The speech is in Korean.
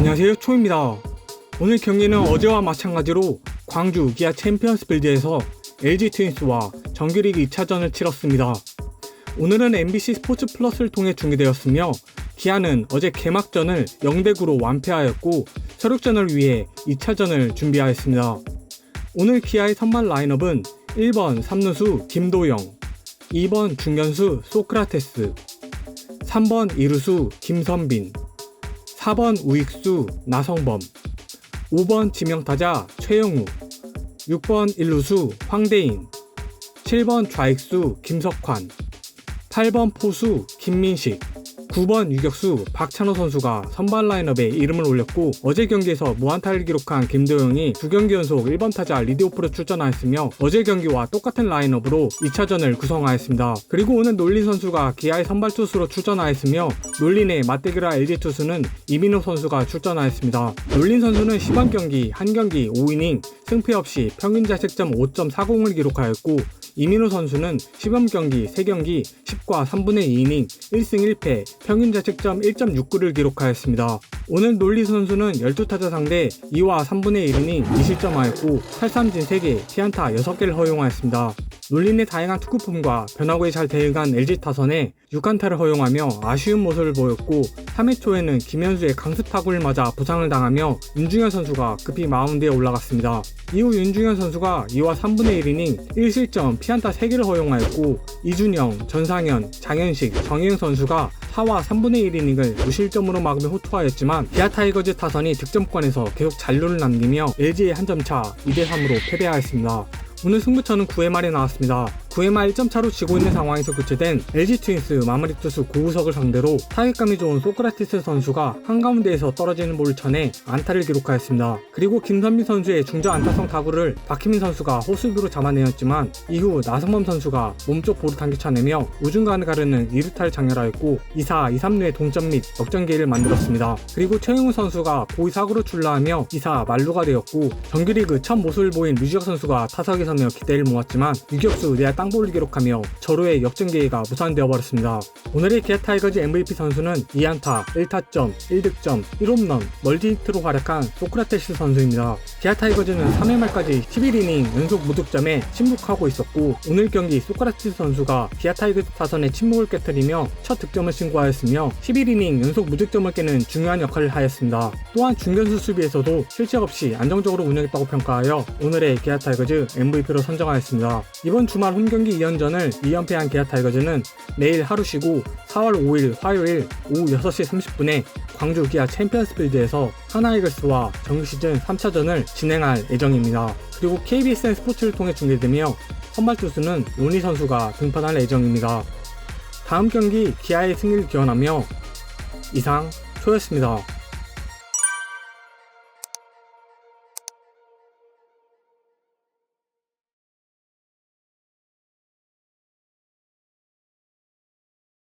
안녕하세요 초입니다. 오늘 경기는 어제와 마찬가지로 광주 기아 챔피언스 빌드에서 LG 트윈스와 정규리그 2차전을 치렀습니다. 오늘은 MBC 스포츠 플러스를 통해 중계되었으며 기아는 어제 개막전을 0대9로 완패하였고 서륙전을 위해 2차전을 준비하였습니다. 오늘 기아의 선발 라인업은 1번 3루수 김도영, 2번 중견수 소크라테스, 3번 2루수 김선빈, 4번 우익수 나성범, 5번 지명타자 최영우, 6번 1루수 황대인, 7번 좌익수 김석환, 8번 포수 김민식, 9번 유격수 박찬호 선수가 선발 라인업에 이름을 올렸고 어제 경기에서 무안타를 기록한 김도영이 두 경기 연속 1번 타자 리디오프로 출전하였으며 어제 경기와 똑같은 라인업으로 2차전을 구성하였습니다. 그리고 오늘 놀린 선수가 기아의 선발 투수로 출전하였으며 놀린의 맞대결할 LG 투수는 이민호 선수가 출전하였습니다. 놀린 선수는 10번 경기 한 경기 5이닝 승패 없이 평균 자책점 5.40을 기록하였고 이민호 선수는 시범 경기 3경기 10과 3분의 2이닝 1승 1패 평균 자책점 1.69를 기록하였습니다. 오늘 놀리 선수는 12타자 상대 2와 3분의 1이닝 2실점하였고 8삼진 3개, 피안타 6개를 허용하였습니다. 놀린의 다양한 투구폼과 변화구에 잘 대응한 LG 타선에 6안타를 허용하며 아쉬운 모습을 보였고 3회 초에는 김현수의 강수 타구를 맞아 부상을 당하며 윤중현 선수가 급히 마운드에 올라갔습니다. 이후 윤중현 선수가 2와 3분의 1이닝 1실점 피안타 3개를 허용하였고 이준영, 전상현, 장현식, 정혜영 선수가 4와 3분의 1이닝을 무실점으로 막으며 호투하였지만 기아 타이거즈 타선이 득점권에서 계속 잔류를 남기며 LG의 한 점차 2대3으로 패배하였습니다. 오늘 승부처는 9회 말에 나왔습니다. 9회 말 1점 차로 지고 있는 상황에서 교체된 LG 트윈스 마무리 투수 고우석을 상대로 타격감이 좋은 소크라티스 선수가 한가운데에서 떨어지는 볼을 쳐내 안타를 기록하였습니다. 그리고 김선민 선수의 중저 안타성 타구를 박희민 선수가 호수비로 잡아내었지만 이후 나성범 선수가 몸쪽 볼을 당겨차내며 우중간을 가르는 2루타를 장렬하였고 2사, 2, 3루의 동점 및 역전 기회를 만들었습니다. 그리고 최영우 선수가 고의 사구로 출루하며 2사 만루가 되었고 정규리그 첫 모습을 보인 류지혁 선수가 타석에 서며 기대를 모았지만 유격수 내야 땅볼을 기록하며 절호의 역전기회가 무산되어 버렸습니다. 오늘의 기아 타이거즈 MVP 선수는 2안타, 1타점, 1득점, 1홈런, 멀티히트로 활약한 소크라테스 선수입니다. 기아 타이거즈는 3회 말까지 11이닝 연속 무득점에 침묵하고 있었고 오늘 경기 소크라테스 선수가 기아 타이거즈 타선의 침묵을 깨뜨리며 첫 득점을 신고하였으며 11이닝 연속 무득점을 깨는 중요한 역할을 하였습니다. 또한 중견수 수비에서도 실책 없이 안정적으로 운영했다고 평가하여 오늘의 기아 타이거즈 MVP로 선정하였습니다. 이번 주말 홈 경기 2연전을 2연패한 기아 타이거즈는 내일 하루 쉬고 4월 5일 화요일 오후 6시 30분에 광주 기아 챔피언스 필드에서 하나이글스와 정규 시즌 3차전을 진행할 예정입니다. 그리고 KBSN 스포츠를 통해 중계되며 선발 투수는 로니 선수가 등판할 예정입니다. 다음 경기 기아의 승리를 기원하며 이상 초였습니다.